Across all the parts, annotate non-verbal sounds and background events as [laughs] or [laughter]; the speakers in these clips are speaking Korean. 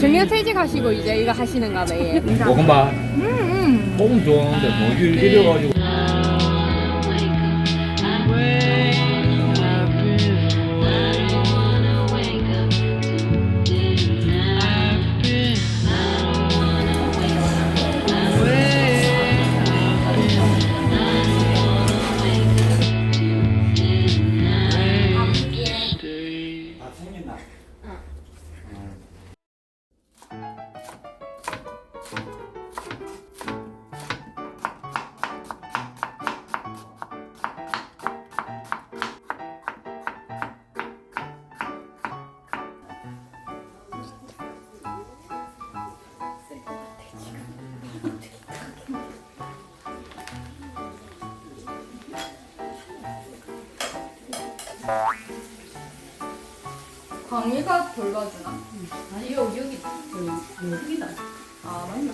정리가 퇴직하시고 이제 이거 하시는가 봐 얘. 볶음밥 음. 볶음 좋아하는데 뭐 일- 이래가지고 광희가 돌봐주나? 아니 여기 여기 그 여기다. 아 맞네.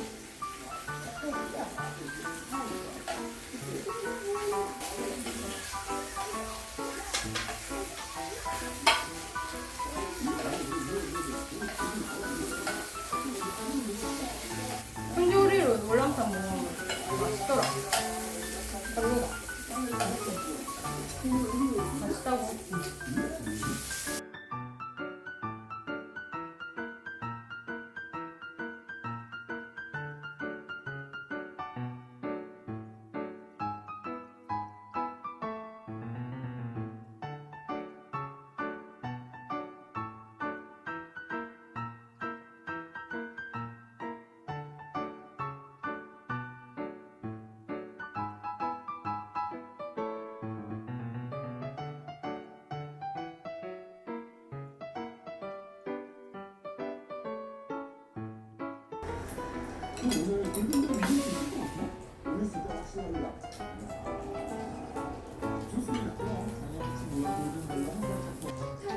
월남탕 먹으면 맛있더라. 맛있다고.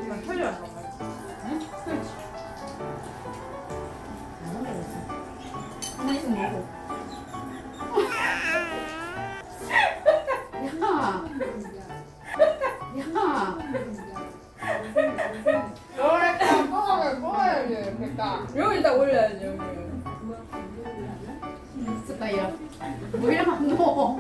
이건 털려 안 스타야. 뭐 이러면 안 넣어.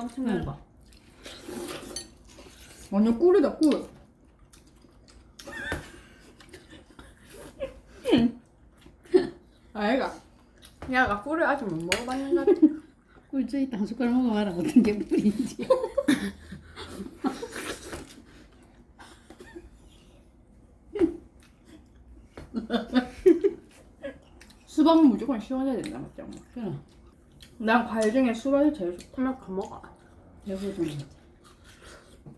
엄청 응. 얇아. 완전 꿀이다 꿀. 아이가. 야가 꿀을 아직 못 먹어봤는 것 같아. 꿀주이 한 숟갈 먹어봐라 어떤 게 뿌린지. 수박은 무조건 시원해야 된다 맞지 엄마? 그래. 난 과일 중에 수박이 제일 좋다. 한명 더 먹어. 여기 좀.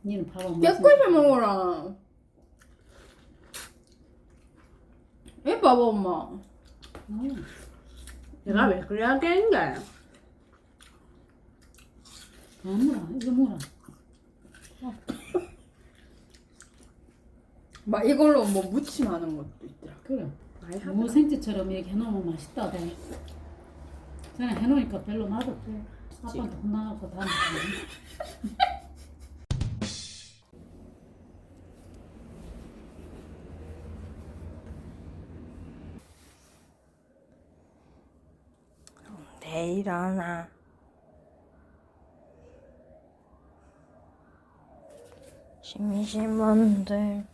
니는 밥안 먹어. 깨끗이 먹어라. 이 봐봐 엄마. 음. 내가 왜 그래야 되는데? 안 먹어. 이거 먹어라. 막 이걸로 뭐 무침 하는 것도 있더라. 그래. 많이 하더라. 무 생채처럼 이렇게 해놓으면 맛있다. 돼. 저는 해놓으니까 별로 맛없대. 아빠한테 혼나갖고 다 먹어. 내일 일어나. 심심한데.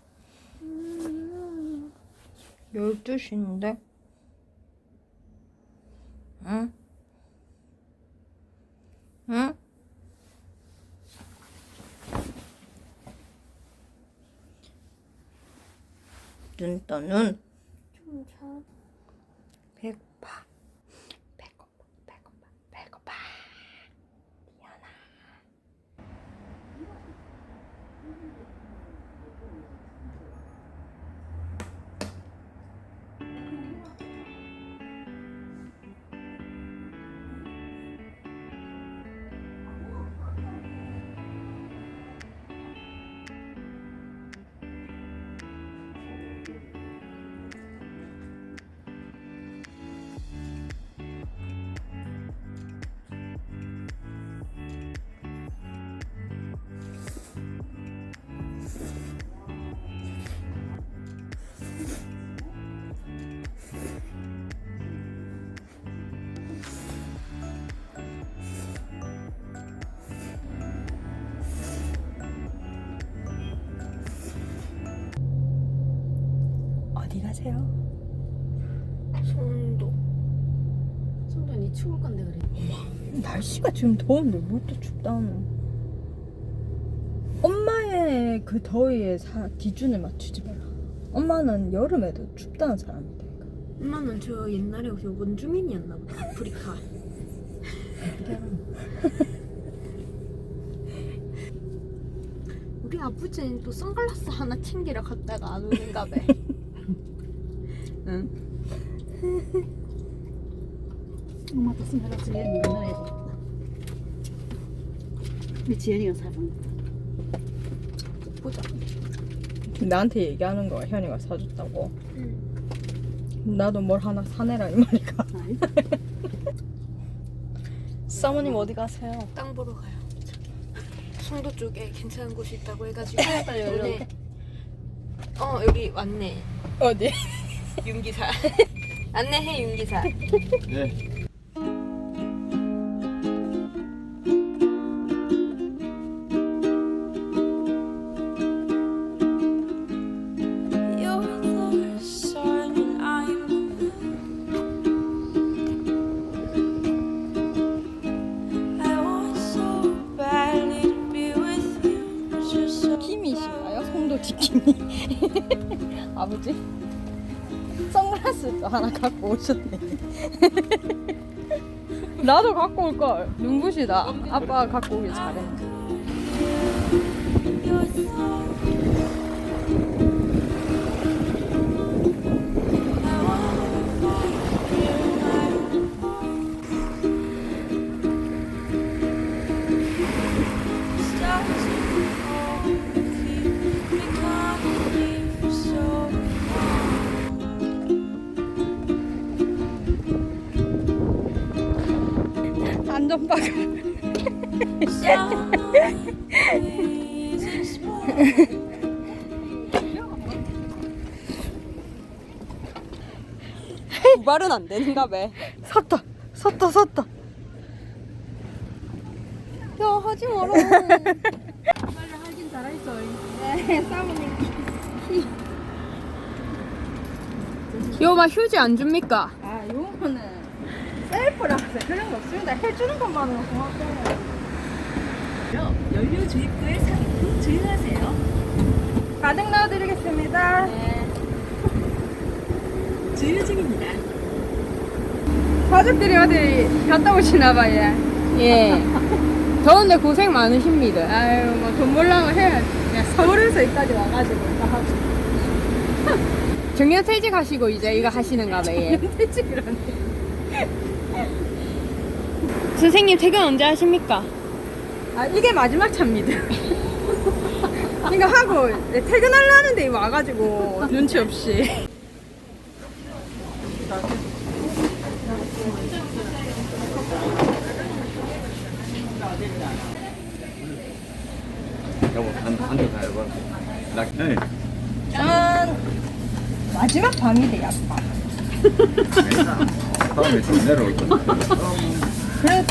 12시인데? 응? 응? 눈떠 어디 가세요? 송도. 손돈이 추울 건데 그래. 날씨가 지금 더운데 뭘 또 춥다노. 엄마의 그 더위에 사, 기준을 맞추지 마라. 엄마는 여름에도 춥다는 사람이다. 엄마는 저 옛날에 그 원주민이었나 보다 아프리카 [laughs] 우리 아버지는 또 선글라스 하나 챙기러 갔다가 안 오는가 봐 [laughs] 응. 엄마도 선글라스 얘는 넣어야 되겠다. 우리 지연이가 사준 거. 보자 나한테 얘기하는 거야. 현이가 사줬다고. 응. 나도 뭘 하나 사내라 이. 아이, [laughs] 사모님 어디 가세요? 땅 보러 가요 송도 쪽에 괜찮은 곳이 있다고 해가지고 [laughs] 빨리 오늘 어 여기 왔네 어디? 윤기사 [laughs] 안내해 윤기사 네. 하나 갖고 오셨네. [laughs] 나도 갖고 올 걸. 눈부시다. 아빠가 갖고 오길 잘했네. Explore. 말은 안 되는가 봐 섰다. 섰다. 섰다. 야 하지 마라 빨리 하긴 잘했어. 요마 휴지 안 줍니까? 셀프라서 그런 거 없습니다. 해주는 것만으로 고맙고. 연료 주입구에 삽입 후 주의하세요. 가득 넣어드리겠습니다. [laughs] 주유 중입니다. 가족들이 어디 갔다 오시나 봐요. 예 [laughs] 더운데 고생 많으십니다 아유, 뭐 돈 벌려고 해야지. 그냥 서울에서 여기까지 와가지고. 정년 퇴직하시고 이제 이거 하시는가 봐요 [laughs] 하네. 선생님 퇴근 언제 하십니까? 아, 이게 마지막 차입니다. 이거 하고 퇴근하려는데 와가지고 눈치 없이. 여보 한 한대 다 해봐. 나 네. 짠! 마지막 밤이 돼, 아빠. [laughs] 괜찮아. 다음에 좀 내려올 거야. 그래,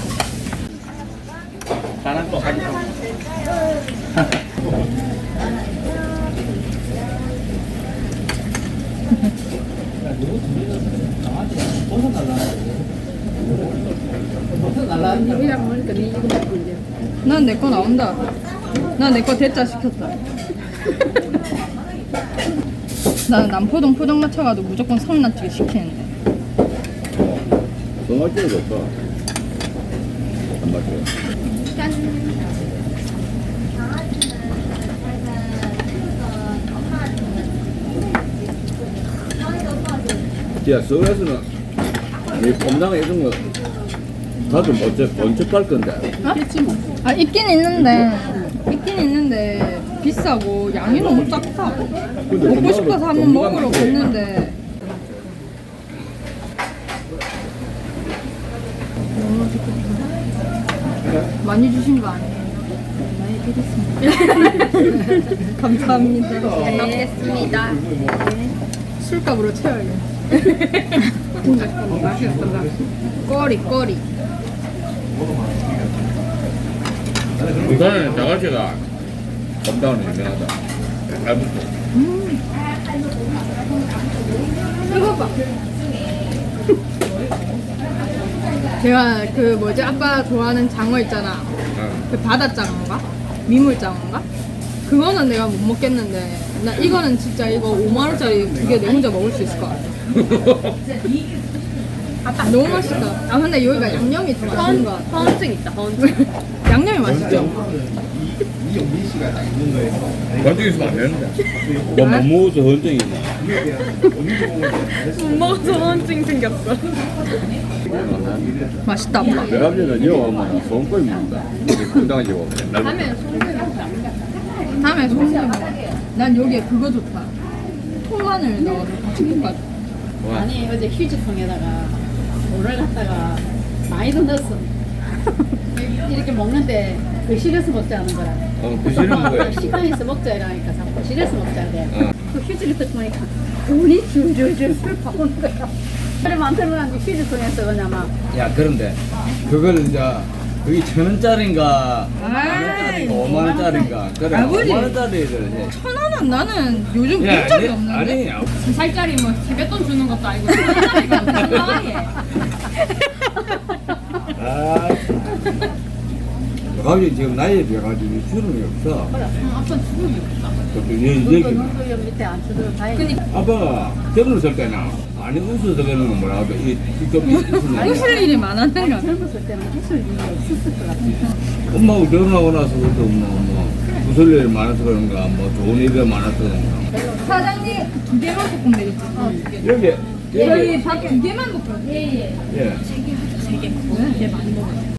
다른 거 하기 난 내 거 나온다. 난 내 거 대짜 시켰다. 나는 남포동 포장마차 가도 무조건 성난찌개 시키는데. 정말 좋다. 안 맞죠? 야, 서울에서는 이 꼼당 이런 거 다들 먼저 먼저 팔 건데. 있겠지 뭐. 아 있긴 있는데 있긴 있는데 비싸고 양이 너무 작다. 근데 먹고 싶어서 한번 먹으러 많대. 갔는데 너무 좋겠다. 많이 주신 거 아니에요? 많이 [laughs] 드렸습니다. 감사합니다. 잘 먹겠습니다. 술값으로 채워야겠다. [laughs] 맛있었다. 꼬리 꼬리. 부산에는 자갈치가 꼼당은 유명하다. 잘 붙어. 이거 봐. 제가 그 뭐지 아빠 좋아하는 장어 있잖아. 응. 그 바다장어인가? 미물장어인가? 그거는 내가 못 먹겠는데 나 이거는 진짜 이거 5만 원짜리 두 개 내 혼자 먹을 수 있을 것 같아. 아빠 너무 맛있다. 아 근데 여기가 양념이 더 맛있는 것 같아. 허언증 있다. 허언증. [laughs] 양념이 맛있죠. 관중 있으면 안 되는데. 너못 먹어서 헌정이 있나? 못 먹어서 허언증 생겼어. 맛있다 아빠. 여기 오면 소금구이 먹는다. 꼼당하지 고 맨날. 다음에 먹어. 난 여기에 그거 좋다. 통마늘 넣어서 같이 볶아줘. 와. 아니 어제 휴지통에다가 물을 갖다가 많이도 넣었어. [laughs] 이렇게 먹는데 거실에서 먹자는 거라. 어, 그 싫은 거야. 식당에서 먹자 이러니까 자꾸 거실에서 먹자 그래. 어. 그 휴지를 딱 보니까 돈이 줄줄줄 파오는 거야. 그래 만들어놨는데 휴지통에서 그냥 막 야 그런데 그걸 이제 그게 천 원짜리인가 만 원짜리인가 오만 원짜리인가 그래 아버지. 오만 원짜리를 해. 천 원은 나는 요즘 야, 본 적이 내- 없는데. 아니 두 살짜리 뭐 세뱃돈 주는 것도 아니고 천 원짜리가 얼마나 해. 아 가지 지금 나이에 비해가지고 주름이 없어 아빠 주름이 없다. 그것도 여- 그 여기 눈도 밑에 안 다행이다. 아빠가 젊었을 때나 그러는 건 뭐라 하죠 이좀 있으면 웃을 일이 많았는가? 젊었을 때는 웃을 일이 없었을 것 같아. 엄마하고 결혼하고 나서부터 뭐, 뭐 웃을 일 많아서 그런가 뭐 좋은 일이 많아서 그런가 사장님 두 개만 볶으면 되겠지. 여기 여기 여기 밥 두 개만 볶으면 돼. 예. 얘 많이 먹어. 하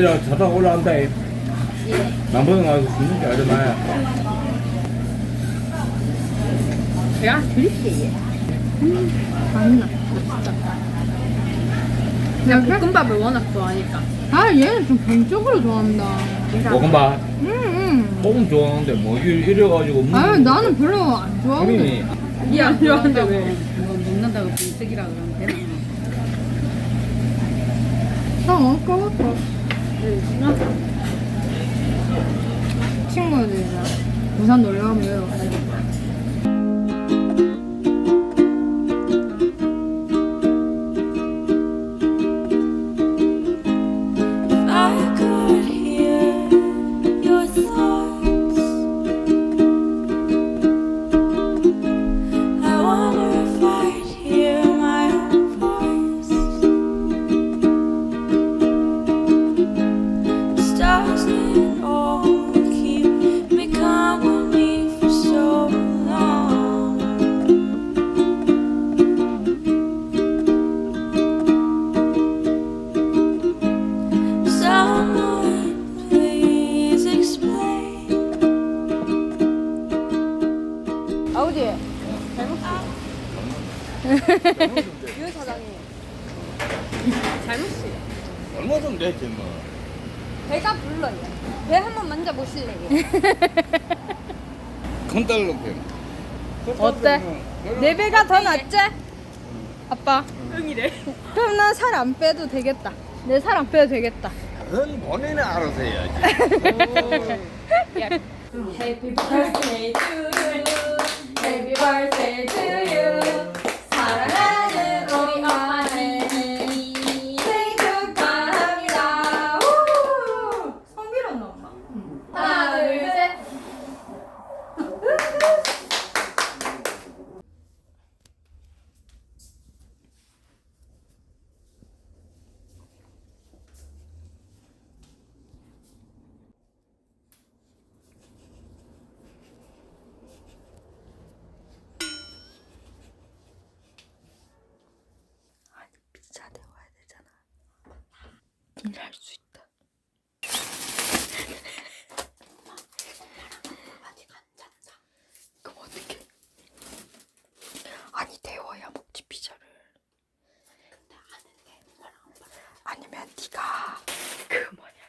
내일 자다 올라간다. 이. 남보는 가서 죽는 게 아르마야. 제가 드릴게요. 그냥 볶음밥을 워낙 좋아하니까. 아 얘는 좀 개인적으로 좋아한다. 볶음밥. 음, 음. 볶음 좋아하는데 뭐 이- 이래가지고. 아 나는 별로 안 좋아하거든. 본인이 이안 좋아하는데 왜? 이거 먹는다고 분석이라 그러면 되나? 나 먹을 것 친구들이랑 부산 놀러 가면 내 배가 더 낫지? 아빠. 응이래. 그럼 난 살 안 빼도 되겠다. 내 살 안 빼도 되겠다. 그건 본인이 알아서 해야지. [laughs] Happy birthday to you. Happy birthday to you. 사랑하는 우리 엄마는 생일 축하합니다. 우! 손 빌었나 엄마? 하나 둘 셋. 피자 데워야 되잖아. 일할 수 있다. 아직 안 잤다. 그럼 어떻게? 아니 데워야 먹지 피자를. 근데 아는데 엄마랑 아빠. 아니면 네가 그 뭐냐?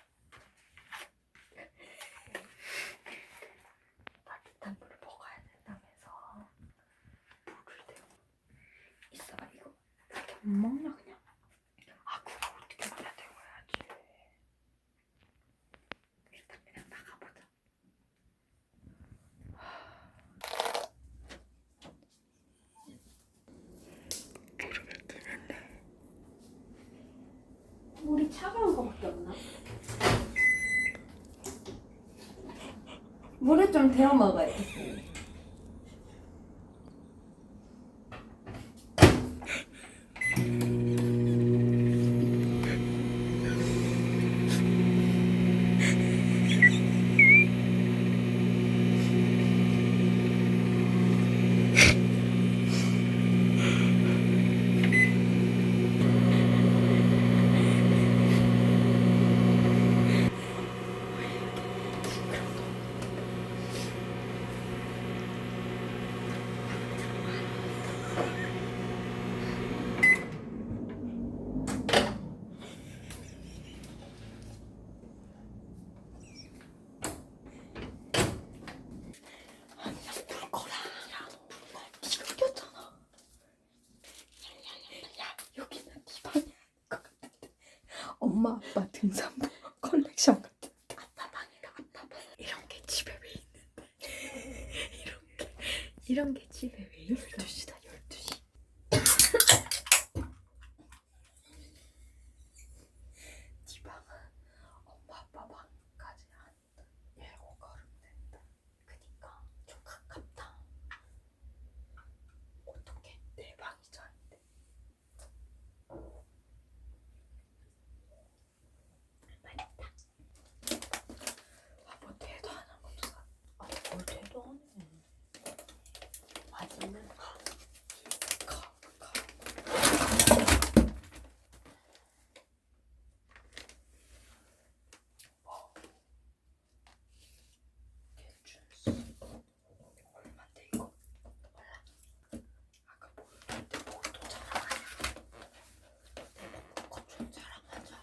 따뜻한 물을 먹어야 된다면서 물을 데워. 있어봐 이거. 이렇게 못 먹나 그냥? 아 그거 어떻게 말해 데워야지. 일단 그냥 나가보자. 무릎을 끄는데. 물이 차가운 거밖에 없나? 물에 좀 데워 먹어야겠어. 네가 꼈잖아. 야, 여기는 네 방이 아닌 것 같은데. 엄마 아빠 등산복 [laughs] 컬렉션 같은. 아빠 방이다 아빠 방. 이런 게 집에 왜 있는데? [laughs] 이런 게 이런 게 집에 왜 있어? 12시다 12시. 네 방은 엄마 아빠 방까지 한 일곱 걸음 된다. 그니까 좀 가깝다. 어떻게 내 방이죠 아닌데 맛있다 아뭐 대도 안 한 것도 사 아뭘 대도 안 해. 맛있는 가, 가. 뭐? 개준수 얼마인데 이거? 몰라 아까 모르는데 목도 자랑하냐 내 목도 좀 자랑하자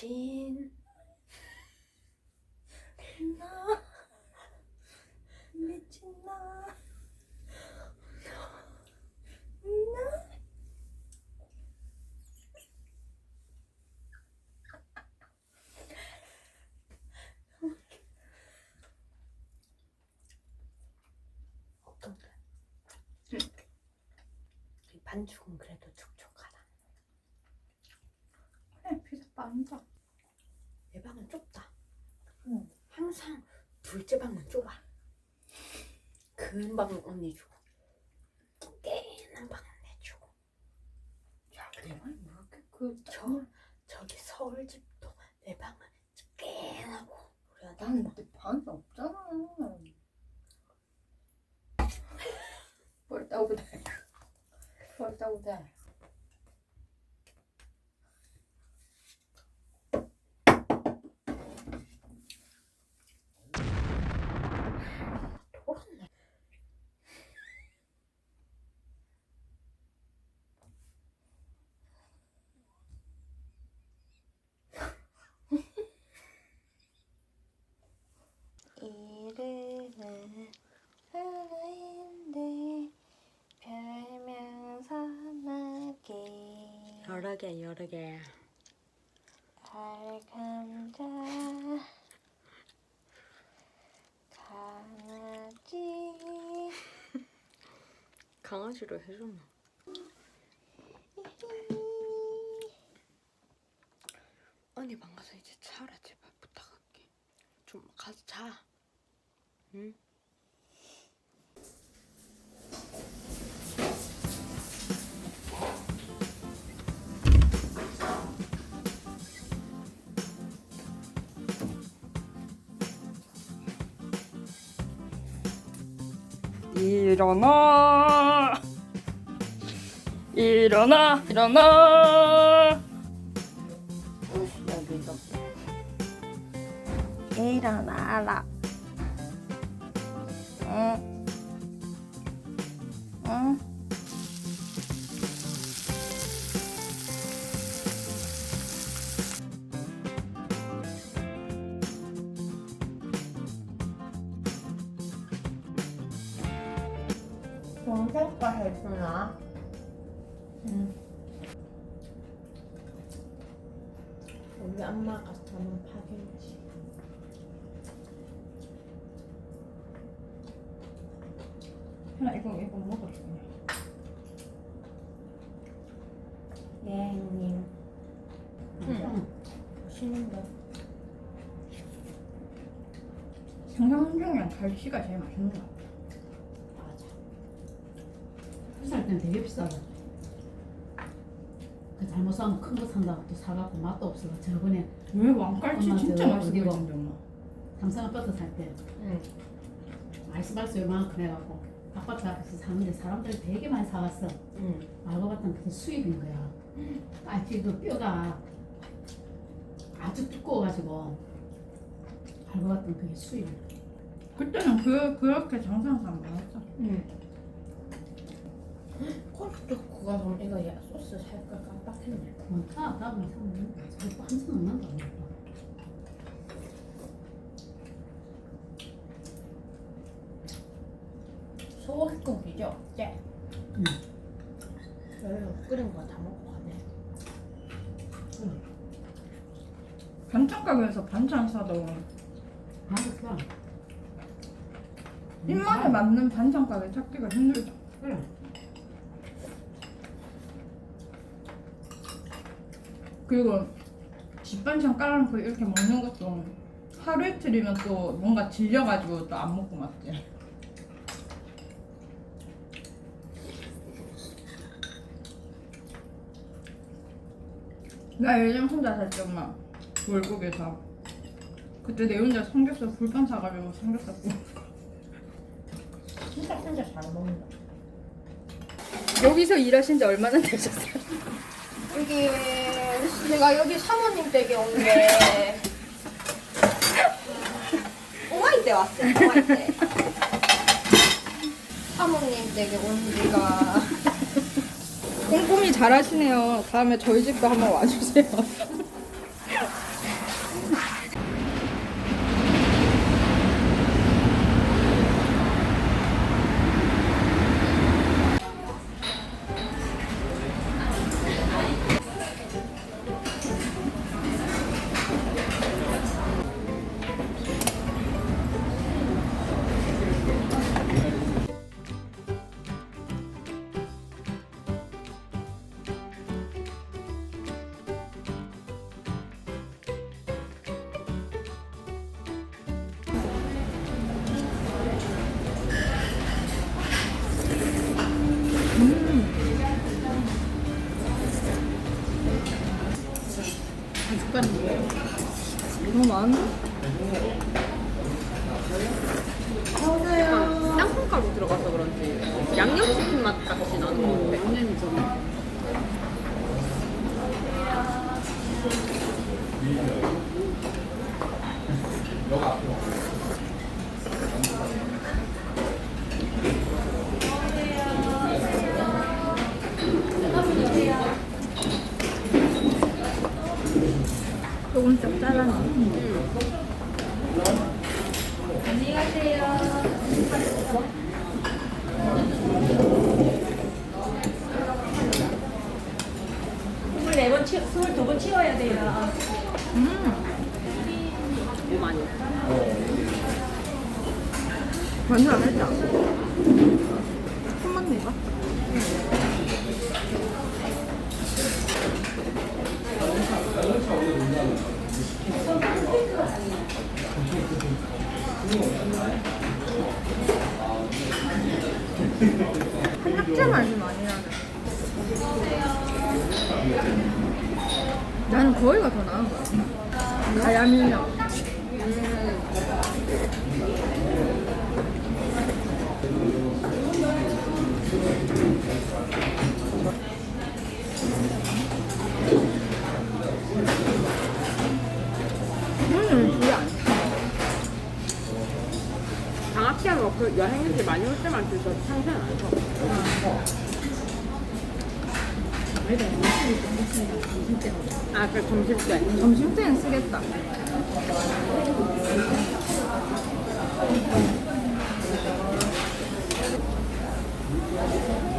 진나 미친나 나 어떤데? 이 반죽은 그래도 촉촉하다. 그래 피자 빵이다. 내 방은 좁다. 항상 둘째 방은 좁아. 큰 방은 언니 주고 깨는 방은 내 주고. 야, 내 방이 뭐 이렇게 그 저, 저기 서울 집도 내 방은 깨나고 우리 아들 난내 방이 없잖아. [laughs] 뭘 따고 돼? 뭘 따고 돼? 돌았네. 이름은 하나인 여러 개 알감자 강아지. 강아지로 해줬나? 일어나. 일어나 일어나. 일어나라. 응? 응. 하나 이거 이거 먹어줘 예, 형님. 응. 맛있는데. 생강jun이랑 갈치가 제일 맛있는 것 같아 맞아. 살 때는 되게 비싸다. 그 잘못 사면 큰 거 산다고 또 사갖고 맛도 없어. 저번에 왜 왕갈치 엄마 진짜? 보이는데 엄마 삼성 아파트 살 때 응. 아이스박스 요만큼 해갖고 아파트 앞에서 사는데 사람들이 되게 많이 사왔어. 응. 알고 봤더니 그게 수입인 거야. 까치도 뼈가 아주 두꺼워가지고 알고 봤더니 그게 수입. 그때는 그 그렇게 장사한 사람 많았어 응. 콜도 그거 좀 이거 야, 소스 살까 깜빡했네. 많다. 나도 사면 자꾸 한참 안 난다. 소고기국이죠? 네. 응. 여기 끓인 거 다 먹고 가네. 반찬 가게에서 반찬 사도 맛있어. 입맛에 맞는 반찬 가게 찾기가 힘들다 그래. 그리고 집 반찬 깔아놓고 이렇게 먹는 것도 하루 이틀이면 또 뭔가 질려가지고 또 안 먹고 맞지 나 예전 혼자 살 때 엄마 월급에서 그때 내 혼자 삼겹살 불판 사가지고 삼겹살 구워 진짜 진짜 잘 먹는다. 여기서 일하신 지 얼마나 되셨어요? 여기 제가 여기 사모님 댁에 온게 오마이 때 왔어요. 오마이 때. 사모님 댁에 온 지가 꼼꼼히 잘 하시네요. 다음에 저희 집도 한번 와주세요. 너무 많은데? 땅콩가루 들어가서 그런지 양념치킨 맛 같이 나는 것 같아. 양념이 좀 조금 짭짤하네.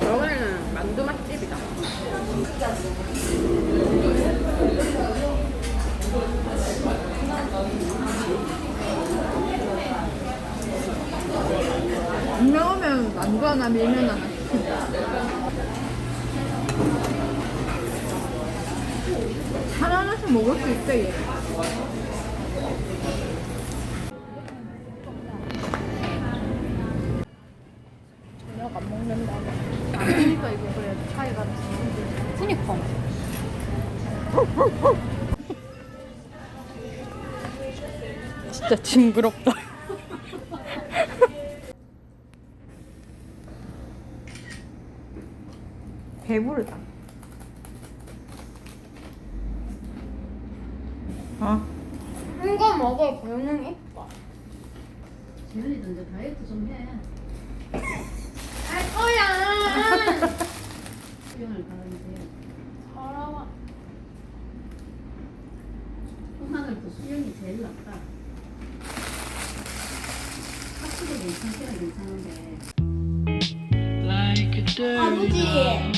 여기는 만두 맛집이다. 분명하면 만두 하나 밀면 하나. 하나하나씩 먹을 수 있어 얘. 징그럽다. [laughs] 배부르다. 어? 이거 먹어, 보는 이뻐. 지훈이도 이제 다이어트 좀 해. 할 거야. [laughs] 수영을 가는데 서러워. 손하늘도 수영이 제일 낫다. 괜찮기는 괜찮은데 dirty